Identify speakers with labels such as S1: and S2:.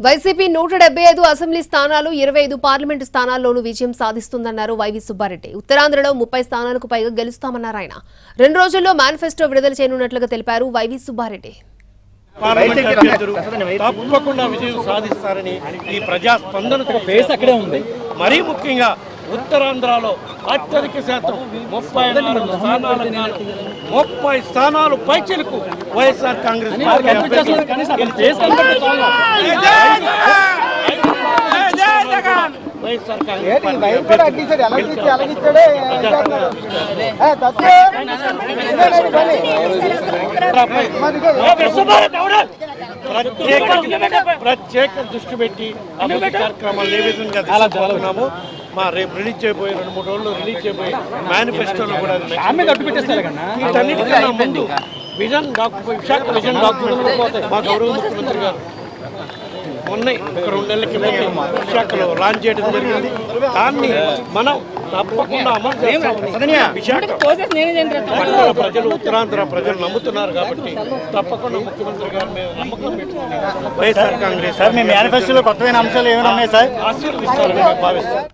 S1: YCP నూట డెబ్బై ఐదు అసెంబ్లీ స్థానాలు ఇరవై ఐదు పార్లమెంటు స్థానాల్లోనూ విజయం సాధిస్తుందన్నారు వైవి సుబ్బారెడ్డి. ఉత్తరాంధ్రలో ముప్పై స్థానాలకు పైగా గెలుస్తామన్నారు ఆయన. రెండు రోజుల్లో మేనిఫెస్టో విడుదల చేయనున్నట్లుగా తెలిపారు వైవి సుబ్బారెడ్డి.
S2: తప్పకుండా విజయం సాధిస్తారని ఈ ప్రజా స్పందనతో ఫేస్ అక్కడే ఉంది. మరీ ముఖ్యంగా ఉత్తరాంధ్రలో అత్యధిక శాతం ముప్పై నాలుగు స్థానాలకు ముప్పై స్థానాలు పైచిలకు వైఎస్ఆర్ కాంగ్రెస్ ప్రత్యేక దృష్టి పెట్టి అభివృద్ధి కార్యక్రమాలు ఏ విధంగా తీసుకుపోతున్నాము మా రేపు రిలీజ్ చేయబోయే రెండు మూడు రోజులు రిలీజ్ చేయబోయే మేనిఫెస్టోలో కూడా వీటన్నిటికన్నా ముందు vision document Visakha vision document మా గౌరవ ముఖ్యమంత్రి గారు. మొన్న ఒక రెండు నెలల కింద విశాఖలో లాంచ్ చేయడం జరిగింది. దాన్ని మనం తప్పకుండా అమలు చేస్తామని విశాఖ పట్టణ ప్రజలు ఉత్తరాంధ్ర ప్రజలు నమ్ముతున్నారు కాబట్టి తప్పకుండా ముఖ్యమంత్రి గారి మీద నమ్మకం పెట్టుకుని వైఎస్ఆర్ కాంగ్రెస్
S3: సార్ మీ మేనిఫెస్టోలో కొత్తమైన అంశాలు ఏమైనా ఉన్నాయి సార్?
S2: ఆశీర్వదిస్తారని మేము భావిస్తాం.